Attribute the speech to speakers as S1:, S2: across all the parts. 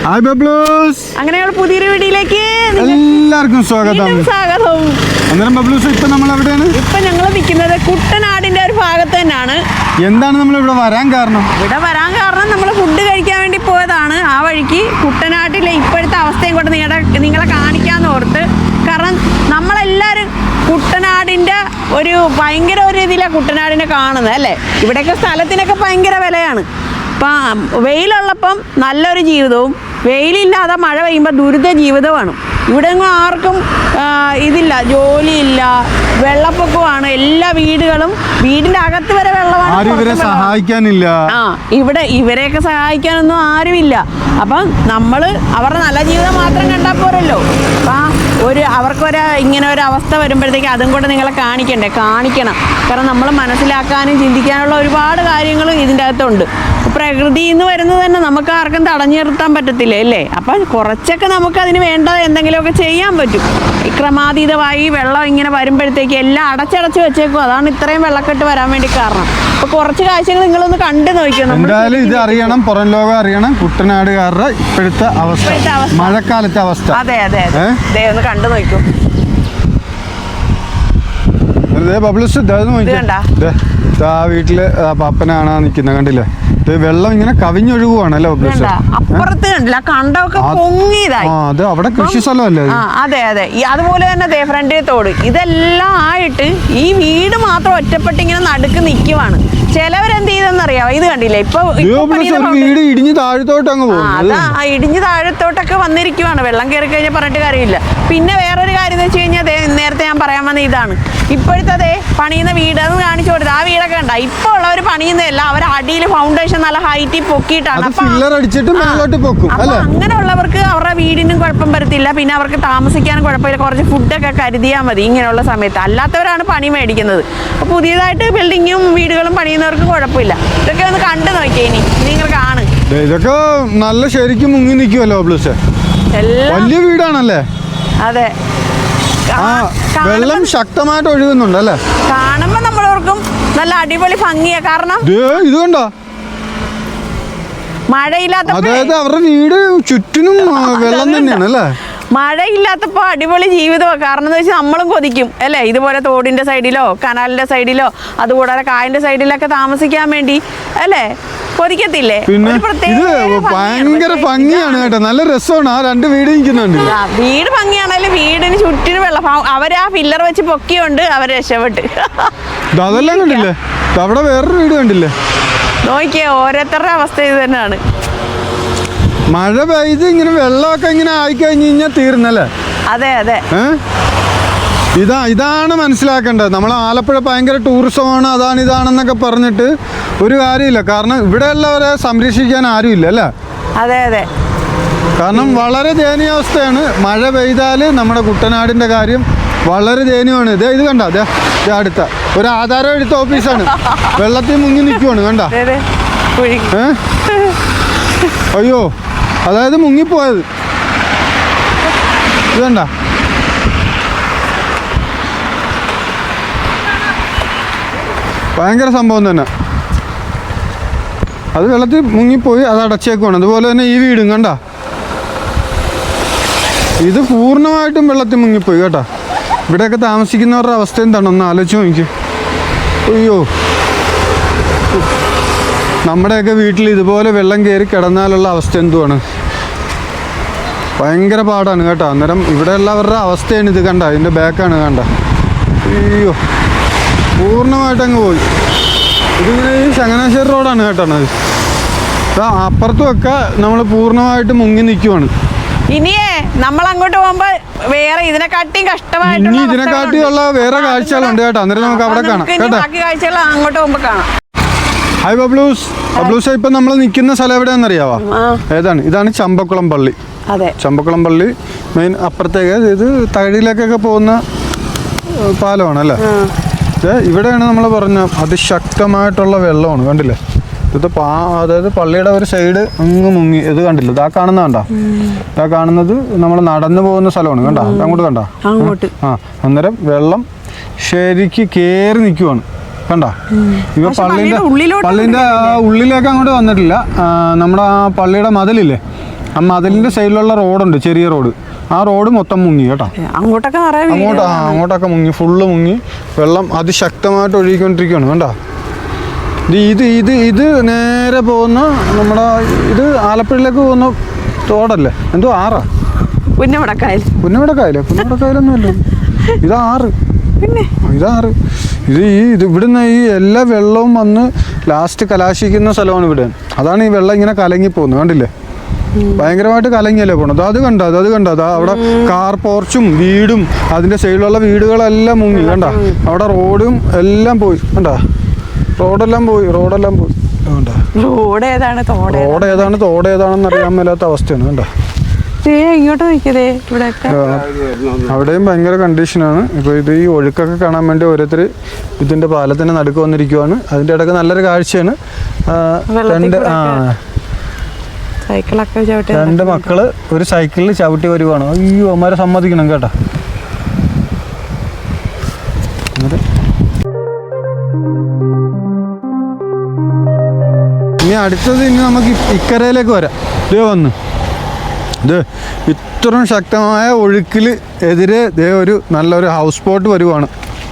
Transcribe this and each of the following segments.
S1: Hi ബബ്ലൂസ്
S2: പുതിയൊരു വീഡിയോയിലേക്ക്
S1: എല്ലാവർക്കും സ്വാഗതം. അന്നേരം ബബ്ലൂസ് ഇപ്പൊ നമ്മൾ എവിടെയാണ്?
S2: ഇപ്പൊ ഞങ്ങൾ നിൽക്കുന്നത് കുട്ടനാടിന്റെ ഒരു ഭാഗത്ത് തന്നെയാണ്.
S1: എന്താണ് നമ്മൾ ഇവിടെ വരാൻ കാരണം?
S2: ഇവിടെ വരാൻ കാരണം നമ്മൾ ഫുഡ് കഴിക്കാൻ വേണ്ടി പോയതാണ്. ആ വഴിക്ക് കുട്ടനാട്ടിലെ ഇപ്പോഴത്തെ അവസ്ഥയും കൊണ്ട് നിങ്ങളുടെ നിങ്ങളെ കാണിക്കാന്ന് ഓർത്ത്. കാരണം നമ്മളെല്ലാവരും കുട്ടനാടിന്റെ ഒരു ഭയങ്കര ഒരു ഇതിലാണ് കുട്ടനാടിനെ കാണുന്നത് അല്ലേ? ഇവിടെയൊക്കെ സ്ഥലത്തിനൊക്കെ ഭയങ്കര വിലയാണ്. അപ്പം വെയിലുള്ളപ്പം നല്ലൊരു ജീവിതവും വെയിലില്ലാതെ മഴ പെയ്യുമ്പോൾ ദുരിത ജീവിതമാണ്. ഇവിടെ ആർക്കും ഇതില്ല ജോലിയില്ല വെള്ളപ്പൊക്കമാണ് എല്ലാ വീടുകളും വീടിന്റെ അകത്ത് വരെ വെള്ളമാണ്
S1: ആരും ഇവരെ സഹായിക്കാനില്ല.
S2: ആ ഇവിടെ ഇവരെയൊക്കെ സഹായിക്കാനൊന്നും ആരുമില്ല. അപ്പം നമ്മൾ അവരുടെ നല്ല ജീവിതം മാത്രം കണ്ടാൽ പോരല്ലോ. അപ്പം ഒരു അവർക്കൊരു ഇങ്ങനെ ഒരു അവസ്ഥ വരുമ്പോഴത്തേക്ക് അതും കൂടെ നിങ്ങളെ കാണിക്കണ്ടേ? കാണിക്കണം. കാരണം നമ്മൾ മനസ്സിലാക്കാനും ചിന്തിക്കാനുള്ള ഒരുപാട് കാര്യങ്ങൾ ഇതിന്റെ അകത്തുണ്ട്. പ്രകൃതി എന്ന് വരുന്നത് തന്നെ നമുക്ക് ആർക്കും തടഞ്ഞു നിർത്താൻ പറ്റത്തില്ല അല്ലേ? അപ്പം കുറച്ചൊക്കെ നമുക്ക് അതിന് വേണ്ട എന്തെങ്കിലുമൊക്കെ ചെയ്യാൻ പറ്റും. ക്രമാതീതമായി വെള്ളം ഇങ്ങനെ വരുമ്പോഴത്തേക്ക് എല്ലാം അടച്ചടച്ച് വെച്ചേക്കും. അതാണ് ഇത്രയും വെള്ളക്കെട്ട് വരാൻ വേണ്ടി കാരണം. അപ്പോൾ കുറച്ച് കാഴ്ചകൾ നിങ്ങളൊന്ന് കണ്ടു നോക്കിയോ?
S1: എന്തായാലും ഇത് അറിയണം പുറം ലോകം അറിയണം കുട്ടനാടുകാരുടെ ഇപ്പോഴത്തെ അവസ്ഥ. മഴക്കാലത്തെ അവസ്ഥ.
S2: അതെ അതെ അതെ. ദേ ഒന്ന് കണ്ടു നോക്കൂ.
S1: ആ വീട്ടിൽ പപ്പനാണ് നിൽക്കുന്നത് കണ്ടില്ലേ? വെള്ളം ഇങ്ങനെ കവിഞ്ഞൊഴുകുവാണ് അല്ലേ
S2: അപ്പുറത്ത് കണ്ടില്ല
S1: കണ്ടൊക്കെ
S2: പൊങ്ങിയതായി.
S1: അത് അവിടെ കൃഷി സ്ഥലമല്ലേ
S2: അതെ അതെ. അതുപോലെ തന്നെ ദേ ഫ്രണ്ടിലെ തോട്. ഇതെല്ലാം ആയിട്ട് ഈ വീട് മാത്രം ഒറ്റപ്പെട്ട് ഇങ്ങനെ നടുക്ക് നിൽക്കുവാണ് ചിലവരെന്ത് ചെയ്തെന്നറിയാവോ? ഇത് കണ്ടില്ലേ? ഇപ്പൊ
S1: വീട് ഇടിഞ്ഞ് താഴത്തോട്ട് അങ്ങ് പോകും
S2: അതാ ഇടിഞ്ഞ് താഴത്തോട്ടൊക്കെ വന്നിരിക്കുവാണ്. വെള്ളം കയറി കഴിഞ്ഞാൽ പറഞ്ഞിട്ട് കാര്യമില്ല. പിന്നെ വേറൊരു കാര്യം എന്ന് വെച്ച് കഴിഞ്ഞാൽ നേരത്തെ ഞാൻ പറയാൻ വന്ന ഇതാണ്. ഇപ്പോഴത്തെ പണിയുന്ന വീട് അത് കാണിച്ചു കൊടുത്തത് ആ വീടൊക്കെ ഉണ്ടാ ഇപ്പൊ ഉള്ളവർ പണിയുന്നതല്ല അവർ അടിയിൽ ഫൗണ്ടേഷൻ നല്ല ഹൈറ്റിൽ പൊക്കിയിട്ടാണ്. അപ്പൊ അങ്ങനെയുള്ളവർക്ക് അവരുടെ വീടിനും കുഴപ്പം വരത്തില്ല. പിന്നെ അവർക്ക് താമസിക്കാനും കുഴപ്പമില്ല. കുറച്ച് ഫുഡൊക്കെ കരുതിയാൽ മതി ഇങ്ങനെയുള്ള സമയത്ത്. അല്ലാത്തവരാണ് പണി മേടിക്കുന്നത്. അപ്പൊ പുതിയതായിട്ട് ബിൽഡിങ്ങും വീടുകളും പണിയുന്നവർക്ക് കുഴപ്പമില്ല. ഇതൊക്കെ ഒന്ന് കണ്ടു നോക്കിയേ ഇനി. നിങ്ങൾ കാണും.
S1: ഇതൊക്കെ നല്ല ശരിക്കും മുങ്ങി നിൽക്കുമല്ലോ വലിയ വീടാണല്ലേ?
S2: അതെ.
S1: ആ വെള്ളം ശക്തമായിട്ട് ഒഴുകുന്നുണ്ട് അല്ലേ?
S2: കാണുമ്പോ നമ്മളോർക്കും നല്ല അടിപൊളി ഭംഗിയാ. കാരണം
S1: ഇത് കണ്ടോ?
S2: മഴയില്ലാത്ത
S1: അതായത് അവരുടെ വീട് ചുറ്റിനും വെള്ളം തന്നെയാണ് അല്ലേ?
S2: മഴയില്ലാത്തപ്പോൾ അടിപൊളി ജീവിതമാണ് കാരണം എന്ന് വെച്ചാൽ നമ്മളും കൊതിക്കും അല്ലേ? ഇതുപോലെ തോടിന്റെ സൈഡിലോ കനാലിന്റെ സൈഡിലോ അതുകൂടാതെ കായലിന്റെ സൈഡിലൊക്കെ താമസിക്കാൻ വേണ്ടി അല്ലേ? കൊതിക്കത്തില്ലേ?
S1: പിന്നെ ഇത്. ഭയങ്കര ഭംഗിയാണ് കേട്ടോ. നല്ല രസമാണ്. ആ രണ്ട് വീട് നിൽക്കുന്നുണ്ട്
S2: വീട് ഭംഗിയാണെങ്കിലും വീടിന് ചുറ്റിന് വെള്ളം. അവർ ആ പില്ലർ വെച്ച് പൊക്കിയുണ്ട് അവർ രക്ഷപ്പെട്ട്.
S1: അതെല്ലാം കണ്ടില്ലേ? അവിടെ വേറൊരു വീട് കണ്ടില്ലേ?
S2: നോക്കിയേ ഓരോരുത്തരുടെ അവസ്ഥ ഇത് തന്നെയാണ്.
S1: മഴ പെയ്ത് ഇങ്ങനെ വെള്ളമൊക്കെ ഇങ്ങനെ ആയി കഴിഞ്ഞ് കഴിഞ്ഞാൽ തീർന്നല്ലേ?
S2: അതെ അതെ.
S1: ഇതാ ഇതാണ് മനസ്സിലാക്കേണ്ടത്. നമ്മൾ ആലപ്പുഴ ഭയങ്കര ടൂറിസമാണ് അതാണ് ഇതാണെന്നൊക്കെ പറഞ്ഞിട്ട് ഒരു കാര്യമില്ല. കാരണം ഇവിടെ ഉള്ളവരെ സംരക്ഷിക്കാൻ ആരുമില്ല അല്ലേ?
S2: അതെ അതെ.
S1: കാരണം വളരെ ദയനീയാവസ്ഥയാണ്. മഴ പെയ്താൽ നമ്മുടെ കുട്ടനാടിന്റെ കാര്യം വളരെ ദയനീയമാണ്. ഇതേ ഇത് കണ്ട അതെ അടുത്ത. ഒരു ആധാരം എടുത്ത ഓഫീസാണ്. വെള്ളത്തിൽ മുങ്ങി നിൽക്കുവാണ് കണ്ട? അയ്യോ. അതായത് മുങ്ങിപ്പോയത്. ഇതണ്ട ഭയങ്കര സംഭവം തന്നെ. അത് വെള്ളത്തിൽ മുങ്ങിപ്പോയി അത് അടച്ചേക്കുവാണ്. അതുപോലെ തന്നെ ഈ വീടും കണ്ട. ഇത് പൂർണമായിട്ടും വെള്ളത്തിൽ മുങ്ങിപ്പോയി കേട്ടോ. ഇവിടെയൊക്കെ താമസിക്കുന്നവരുടെ അവസ്ഥ എന്താണ്? ഒന്ന് ആലോചിച്ച് നോക്കി അയ്യോ. നമ്മുടെയൊക്കെ വീട്ടിൽ ഇതുപോലെ വെള്ളം കയറി കിടന്നാലുള്ള അവസ്ഥ എന്തുവാണ്? ഭയങ്കര പാടാണ് കേട്ടോ. അന്നേരം ഇവിടെയുള്ളവരുടെ അവസ്ഥയാണ് ഇത് കണ്ട. ഇതിന്റെ ബാക്കാണ് കണ്ട. അയ്യോ. പൂർണമായിട്ട് അങ്ങ് പോയി. ഇതിങ്ങനെ ഈ ചങ്ങനാശ്ശേരി റോഡാണ് കേട്ടോ അപ്പൊ ദാ അപ്പുറത്തുമൊക്കെ നമ്മൾ പൂർണമായിട്ട് മുങ്ങി നിൽക്കുവാണ്.
S2: ഇനിയേ നമ്മൾ അങ്ങോട്ട് പോകുമ്പോ വേറെ ഇതിനെക്കാട്ടിയും കഷ്ടമായിട്ട്.
S1: ഇതിനെക്കാട്ടിയുള്ള വേറെ കാഴ്ചകളുണ്ട് കേട്ടോ. അന്നേരം നമുക്ക് അവിടെ കാണാം. കേട്ടോ?
S2: ബാക്കി കാഴ്ചകൾ അങ്ങോട്ട് പോകുമ്പോ കാണാം.
S1: ഹായ് ബബ്ലൂസ് ബബ്ലൂസ് ഇപ്പൊ നമ്മൾ നിൽക്കുന്ന സ്ഥലം എവിടെയാണെന്നറിയാവോ?
S2: അറിയാവാ
S1: ഏതാണ്? ഇതാണ് ചമ്പക്കുളം പള്ളി. ചമ്പക്കുളം പള്ളി. മെയിൻ അപ്പുറത്തേക്ക് ഇത് തകഴിയിലേക്കൊക്കെ പോകുന്ന പാലമാണ് അല്ലേ? ഇവിടെയാണ് നമ്മൾ പറഞ്ഞ അതിശക്തമായിട്ടുള്ള വെള്ളമാണ്. കണ്ടില്ലേ? ഇത് പാ അതായത് പള്ളിയുടെ ഒരു സൈഡ് അങ്ങ് മുങ്ങി. ഇത് കണ്ടില്ല? ഇതാ കാണുന്ന കണ്ടോ? ഇതാ കാണുന്നത് നമ്മൾ നടന്നു പോകുന്ന സ്ഥലമാണ്. കണ്ടോ? അങ്ങോട്ട് കണ്ടോ?
S2: അങ്ങോട്ട്.
S1: ആ. അന്നേരം വെള്ളം ശരിക്ക് കയറി നിൽക്കുവാണ് കണ്ടോ. ഇവ പള്ളിന്റെ പള്ളിന്റെ ഉള്ളിലേക്ക് അങ്ങോട്ട് വന്നിട്ടില്ല. നമ്മുടെ ആ പള്ളിയുടെ മതിലില്ലേ? ആ മതിലിന്റെ സൈഡിലുള്ള റോഡുണ്ട് ചെറിയ റോഡ്. ആ റോഡ് മൊത്തം മുങ്ങി കേട്ടോ.
S2: അങ്ങോട്ടൊക്കെ
S1: അങ്ങോട്ട് അങ്ങോട്ടൊക്കെ മുങ്ങി ഫുള്ള് മുങ്ങി. വെള്ളം അതിശക്തമായിട്ട് ഒഴുകിക്കൊണ്ടിരിക്കുകയാണ് കണ്ടോ? ഇത് ഇത് ഇത് നേരെ പോകുന്ന നമ്മുടെ ഇത് ആലപ്പുഴയിലേക്ക് പോകുന്ന തോടല്ലേ? എന്തോ ആറാ?
S2: പുന്നമടക്കായൽ.
S1: പുന്നമടക്കായല്ലേ പുന്നമടക്കായലൊന്നും ഇതാറ്
S2: പിന്നെ?
S1: ഇതാറ് ഇത് ഈ ഇത് ഇവിടുന്ന് ഈ എല്ലാ വെള്ളവും വന്ന് ലാസ്റ്റ് കലാശിക്കുന്ന സ്ഥലമാണ് ഇവിടെ. അതാണ് ഈ വെള്ളം ഇങ്ങനെ കലങ്ങി പോകുന്നത്. കണ്ടില്ലേ? ഭയങ്കരമായിട്ട് കലങ്ങിയല്ലേ പോണത്? അത് കണ്ട? അത് കണ്ട? അതാ അവിടെ കാർ പോർച്ചും വീടും അതിന്റെ സൈഡിലുള്ള വീടുകളെല്ലാം മുങ്ങി. കണ്ട? അവിടെ റോഡും എല്ലാം പോയി. കണ്ടാ? റോഡെല്ലാം പോയി. റോഡെല്ലാം പോയി.
S2: റോഡ് ഏതാണ്? തോടെ
S1: റോഡ് ഏതാണ്? തോട് ഏതാണെന്ന് അറിയാൻ മേലാത്ത അവസ്ഥയാണ്. കണ്ട?
S2: ഇങ്ങോട്ട് നോക്കിയതേ
S1: അവിടെയും ഭയങ്കര കണ്ടീഷനാണ് ഇപ്പോൾ ഇത് ഈ ഒഴുക്കൊക്കെ കാണാൻ വേണ്ടി ഓരോരുത്തർ ഇതിന്റെ പാലത്തിന് നടുക്ക് വന്നിരിക്കുവാണ്. അതിന്റെ ഇടയ്ക്ക് നല്ലൊരു കാഴ്ചയാണ്. രണ്ട് ആ
S2: സൈക്കിളൊക്കെ ചവിട്ടി
S1: രണ്ട് മക്കൾ ഒരു സൈക്കിളിൽ ചവിട്ടി വരുവാണ്. അയ്യോ അമ്മമാരെ സമ്മതിക്കണം കേട്ടോ. ഇനി അടുത്തത് ഇനി നമുക്ക് ഇക്കരയിലേക്ക് വരാം. ഇതേ വന്ന്. ഇത് ഇത്രയും ശക്തമായ ഒഴുക്കിൽ എതിരെ ദേ ഒരു നല്ലൊരു ഹൗസ് ബോട്ട് വരുവാണ്.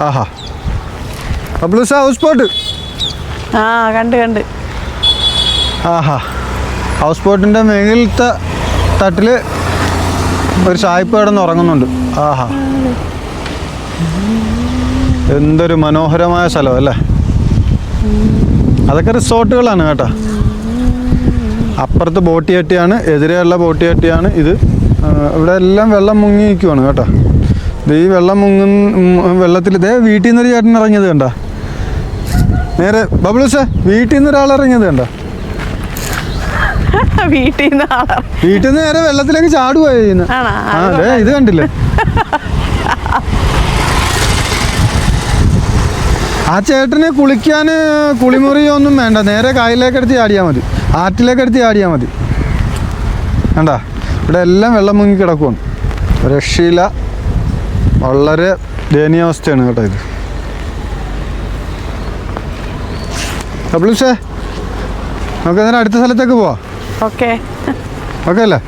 S1: ആഹാ. പബ്ലിസ് ഹൗസ് ബോട്ട്
S2: ആ കണ്ട് കണ്ട്.
S1: ആഹാ. ഹൗസ് ബോട്ടിന്റെ മേളിലത്തെ തട്ടിൽ ഒരു സായിപ്പ് കിടന്ന് ഉറങ്ങുന്നുണ്ട്. ആഹാ. എന്തൊരു മനോഹരമായ സ്ഥലം അല്ലേ? അതൊക്കെ റിസോർട്ടുകളാണ് കേട്ടോ. അപ്പുറത്ത് ബോട്ടി ചട്ടിയാണ് എതിരെയുള്ള ബോട്ടി ചട്ടിയാണ് ഇത്. ഇവിടെ എല്ലാം വെള്ളം മുങ്ങി നിൽക്കുവാണ് കേട്ടോ. ഇത് ഈ വെള്ളം മുങ്ങുന്ന വെള്ളത്തിൽ ഇതേ വീട്ടിൽ നിന്നൊരു ചേട്ടൻ ഇറങ്ങിയത് കണ്ട. നേരെ ബബിൾസേ വീട്ടിൽ നിന്ന് ഒരാൾ ഇറങ്ങിയത് കണ്ട.
S2: വീട്ടിൽ നിന്ന്
S1: വീട്ടിൽ നിന്ന് നേരെ വെള്ളത്തിലേക്ക് ചാടുക ചെയ്യുന്നത് ഇത് കണ്ടില്ലേ? ആ ചേട്ടന് കുളിക്കാൻ കുളിമുറിയൊന്നും വേണ്ട. നേരെ കായലിലേക്ക് എടുത്ത് ചാടിയാൽ മതി. ആറ്റിലേക്ക് എടുത്ത് ചാടിയാൽ മതി. വേണ്ട ഇവിടെ എല്ലാം വെള്ളം മുങ്ങി കിടക്കുവാണ്. രക്ഷയില്ല. വളരെ ദയനീയാവസ്ഥയാണ് കേട്ടോ ഇത്. ഡബ്ല്യൂസേ നമുക്ക് നേരെ അടുത്ത സ്ഥലത്തേക്ക് പോവാം.
S2: ഓക്കെ.
S1: ഓക്കെ അല്ലേ?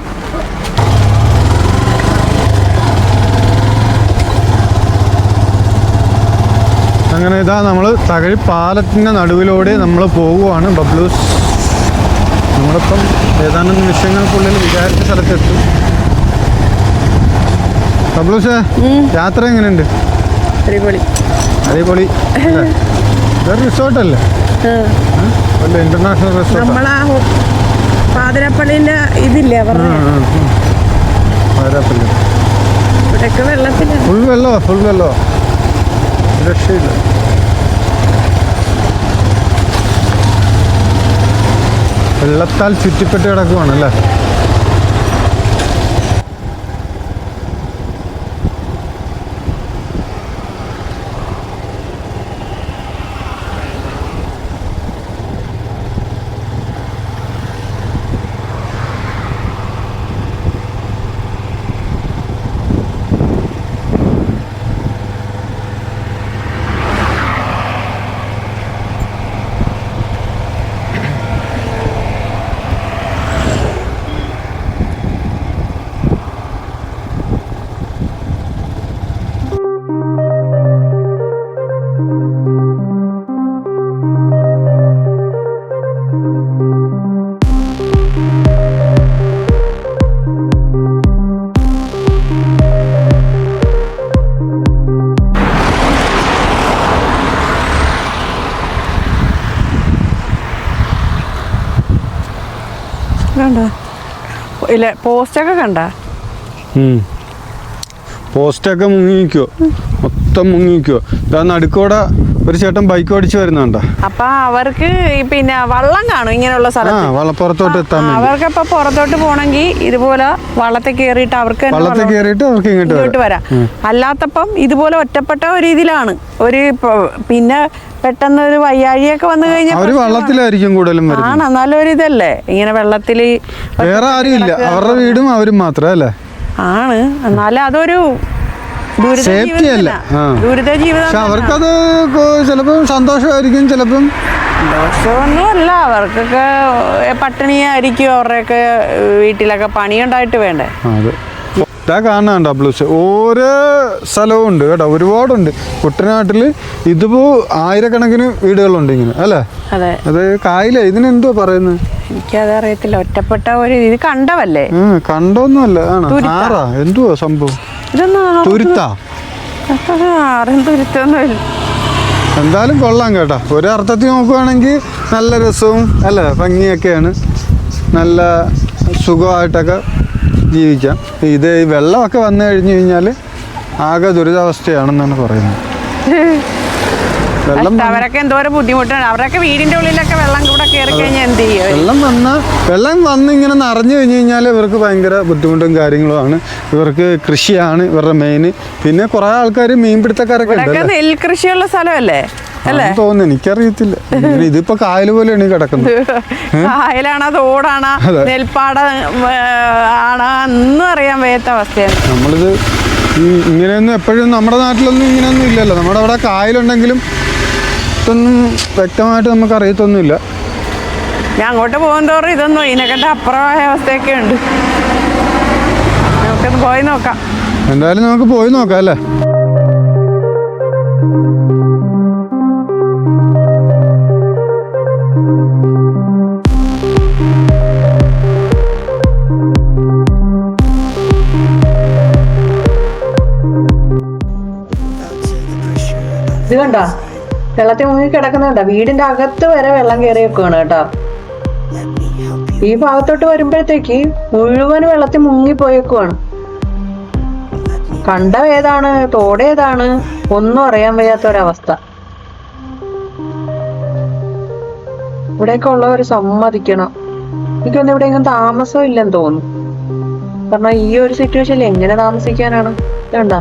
S1: അങ്ങനെ ഇതാ നമ്മൾ തകഴി പാലത്തിന്റെ നടുവിലൂടെ നമ്മൾ പോവുകയാണ് ബബ്ലൂസ്. നമ്മളിപ്പം ഏതാനും നിമിഷങ്ങൾക്കുള്ളിൽ വിചാരിച്ച സ്ഥലത്തെത്തും. ബബ്ലൂസ് യാത്ര എങ്ങനെയുണ്ട്?
S2: അടിപൊളി.
S1: അടിപൊളി. അല്ലേ? ഇതൊരു റിസോർട്ടല്ലേ അല്ല? ഇന്റർനാഷണൽ റിസോർട്ട്
S2: നമ്മളാ പാതിരപ്പള്ളിന്റെ ഇതില്ലേ
S1: ഫുൾ വെള്ളോ ഫുൾ വെള്ളോ രക്ഷയില്ല വെള്ളത്താൽ ചുറ്റിപ്പെട്ട് കിടക്കുവാണല്ലേ?
S2: കണ്ടോ ഇല്ല പോസ്റ്റൊക്കെ കണ്ട?
S1: പോസ്റ്റൊക്കെ മുങ്ങിക്കോ മൊത്തം മുങ്ങിക്കോ. കാരണം അടുക്കോടെ ഒരു ചേട്ടൻ ബൈക്ക് ഓടിച്ചു വരുന്നുണ്ടോ.
S2: അപ്പൊ അവർക്ക് പിന്നെ വള്ളം കാണും ഇങ്ങനെയുള്ള സ്ഥലത്ത്.
S1: വള്ളപ്പുറത്തോട്ട് എത്താൻ
S2: അവർക്ക് ഇപ്പൊ പുറത്തോട്ട് പോകണമെങ്കിൽ ഇതുപോലെ വള്ളത്തെ കയറിയിട്ട് അവർക്ക് വള്ളത്തെ
S1: വള്ളത്തിൽ കയറിയിട്ട് അവർക്ക് ഇങ്ങോട്ട് വരാം.
S2: അല്ലാത്തപ്പം ഇതുപോലെ ഒറ്റപ്പെട്ട ഒരു ഇതിലാണ്. ഒരു പിന്നെ പെട്ടെന്ന് ഒരു വയ്യാഴിയൊക്കെ വന്നു കഴിഞ്ഞാൽ
S1: അവർ വള്ളത്തിലായിരിക്കും കൂടുതലും
S2: ആണ് എന്നാലും ഒരു ഇതല്ലേ? ഇങ്ങനെ വെള്ളത്തിൽ
S1: വേറെ ആരും ഇല്ല അവരുടെ വീടും അവരും മാത്രം അല്ലേ?
S2: ആണ്. എന്നാലും അതൊരു
S1: സേഫ്റ്റി അല്ല.
S2: ദുരിത ജീവിതം
S1: പക്ഷെ അവർക്കത് കൊ- ചിലപ്പം സന്തോഷമായിരിക്കും ചിലപ്പം
S2: ദോഷമൊന്നുമല്ല അവർക്കൊക്കെ പട്ടിണിയായിരിക്കും അവരുടെയൊക്കെ വീട്ടിലൊക്കെ പണിയുണ്ടായിട്ട് വേണ്ടേ.
S1: അതെ. ഇതാ ബ്ലൂസ്. ഓരോ സ്ഥലവും ഉണ്ട് കേട്ടോ. ഒരുപാടുണ്ട്. കുട്ടനാട്ടിൽ ഇതിപ്പോ ആയിരക്കണക്കിന് വീടുകളുണ്ട് ഇങ്ങനെ അല്ലേ?
S2: അതെ.
S1: കായല? ഇതിനെന്തോ പറയുന്നത്?
S2: എനിക്കത് അറിയത്തില്ല ഒറ്റപ്പെട്ട ഒരു ഇത് കണ്ടവല്ലേ
S1: കണ്ടോന്നല്ല ആണ്? ആറാ? എന്തുവാ സംഭവം? തുരുത്താ?
S2: ആരും തുരുത്തൊന്നുമില്ല
S1: എന്തായാലും കൊള്ളാം കേട്ടോ. ഒരു അർത്ഥത്തിൽ നോക്കുവാണെങ്കിൽ നല്ല രസവും അല്ല ഭംഗിയൊക്കെയാണ്. നല്ല സുഖമായിട്ടൊക്കെ ജീവിക്കാം. ഇത് ഈ വെള്ളമൊക്കെ വന്നു കഴിഞ്ഞു കഴിഞ്ഞാൽ ആകെ ദുരിതാവസ്ഥയാണെന്നാണ് പറയുന്നത്.
S2: അവരൊക്കെ എന്തോരം ബുദ്ധിമുട്ടാണ്. അവരൊക്കെ വീടിന്റെ ഉള്ളിലൊക്കെ വെള്ളം കൂടെ കയറി കഴിഞ്ഞാൽ എന്ത് ചെയ്യും?
S1: വെള്ളം വന്ന വെള്ളം വന്ന് ഇങ്ങനെ നിറഞ്ഞു കഴിഞ്ഞു കഴിഞ്ഞാൽ ഇവർക്ക് ഭയങ്കര ബുദ്ധിമുട്ടും കാര്യങ്ങളുമാണ് ഇവർക്ക് കൃഷിയാണ് ഇവരുടെ മെയിൻ പിന്നെ കുറെ ആൾക്കാർ മീൻപിടുത്തക്കാരൊക്കെ ഉണ്ട്
S2: നെൽകൃഷിയുള്ള സ്ഥലമല്ലേ?
S1: തോന്നുന്നു? എനിക്കറിയത്തില്ല. ഇതിപ്പോ കായൽ പോലെയാണ് കിടക്കുന്നത്.
S2: കായലാണോ തോടാണോ. നെൽപ്പാട ആണോ? ഒന്നും അറിയാൻ വയ്യാത്ത അവസ്ഥയാണ്.
S1: നമ്മളിത് ഈ ഇങ്ങനെയൊന്നും എപ്പോഴും നമ്മുടെ നാട്ടിലൊന്നും ഇങ്ങനെയൊന്നും ഇല്ലല്ലോ. നമ്മുടെ അവിടെ കായലുണ്ടെങ്കിലും ഇതൊന്നും വ്യക്തമായിട്ട് നമുക്ക് അറിയത്തൊന്നുമില്ല.
S2: ഞാൻ അങ്ങോട്ട് പോകുന്തോറും ഇതൊന്നും ഇതിനെക്കണ്ട അപ്പുറമായ അവസ്ഥയൊക്കെ ഉണ്ട് നമുക്കൊന്ന് പോയി നോക്കാം.
S1: എന്തായാലും നമുക്ക് പോയി നോക്കാം അല്ലേ?
S2: ഇത് കണ്ടോ? വെള്ളത്തിൽ മുങ്ങി കിടക്കുന്നുണ്ടോ വീടിന്റെ അകത്ത് വരെ വെള്ളം കയറി വെക്കുകയാണ് കേട്ടോ. ഈ ഭാഗത്തോട്ട് വരുമ്പോഴത്തേക്ക് മുഴുവൻ വെള്ളത്തിൽ മുങ്ങിപ്പോയേക്കുവാണ് കണ്ടം ഏതാണ്? തോടേതാണ് ഒന്നും അറിയാൻ വയ്യാത്ത ഒരവസ്ഥ ഇവിടെയൊക്കെ ഉള്ളവർ സമ്മതിക്കണം. എനിക്കൊന്നും ഇവിടെ എങ്ങും താമസം ഇല്ലെന്ന് തോന്നുന്നു. കാരണം ഈ ഒരു സിറ്റുവേഷനിൽ എങ്ങനെ താമസിക്കാനാണ്? ഇതുണ്ടാ?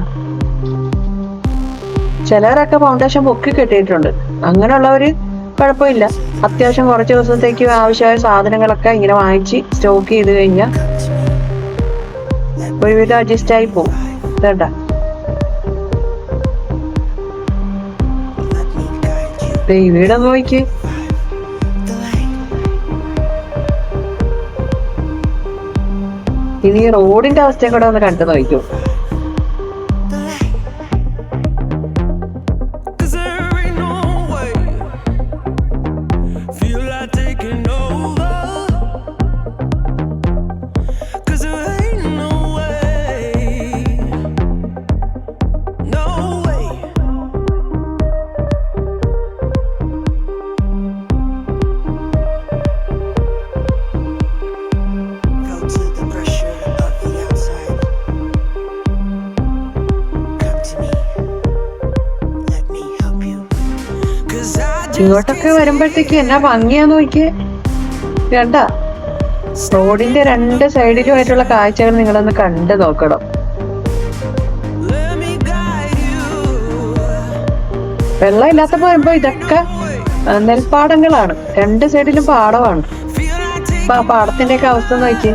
S2: ചിലരൊക്കെ ഫൗണ്ടേഷൻ പൊക്കി കെട്ടിയിട്ടുണ്ട്. അങ്ങനെയുള്ളവർ കുഴപ്പമില്ല. അത്യാവശ്യം കുറച്ച് ദിവസത്തേക്ക് ആവശ്യമായ സാധനങ്ങളൊക്കെ ഇങ്ങനെ വാങ്ങിച്ച് സ്റ്റോക്ക് ചെയ്ത് കഴിഞ്ഞാൽ ഒരുവിധം അഡ്ജസ്റ്റ് ആയി പോകും ഈ വീടൊന്ന് നോക്കി ഇനി റോഡിന്റെ അവസ്ഥയും കൂടെ ഒന്ന് കണ്ടു നോക്കൂ ഇങ്ങോട്ടൊക്കെ വരുമ്പോഴത്തേക്ക് എന്നാ ഭംഗിയാ നോക്കിയേ. വേണ്ട റോഡിന്റെ രണ്ട് സൈഡിലുമായിട്ടുള്ള കാഴ്ചകൾ നിങ്ങളൊന്ന് കണ്ടു നോക്കണം. വെള്ളം ഇല്ലാത്തപ്പോ വരുമ്പോ ഇതൊക്കെ നെൽപ്പാടങ്ങളാണ്. രണ്ട് സൈഡിലും പാടമാണ്. അപ്പൊ ആ പാടത്തിന്റെ ഒക്കെ അവസ്ഥ നോക്കി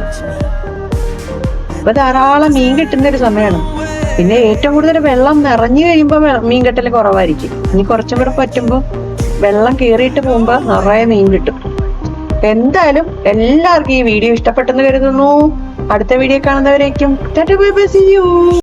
S2: ഇപ്പൊ ധാരാളം മീൻ കിട്ടുന്ന ഒരു സമയമാണ് പിന്നെ ഏറ്റവും കൂടുതൽ വെള്ളം നിറഞ്ഞു കഴിയുമ്പോൾ മീൻ കിട്ടൽ കുറവായിരിക്കും. ഇനി കുറച്ചും കൂടെ പറ്റുമ്പോൾ വെള്ളം കയറിയിട്ട് പോകുമ്പോ നിറയെ മീൻ കിട്ടും. എന്തായാലും എല്ലാവർക്കും ഈ വീഡിയോ ഇഷ്ടപ്പെട്ടെന്ന് കരുതുന്നു. അടുത്ത വീഡിയോ കാണുന്നവരേക്കും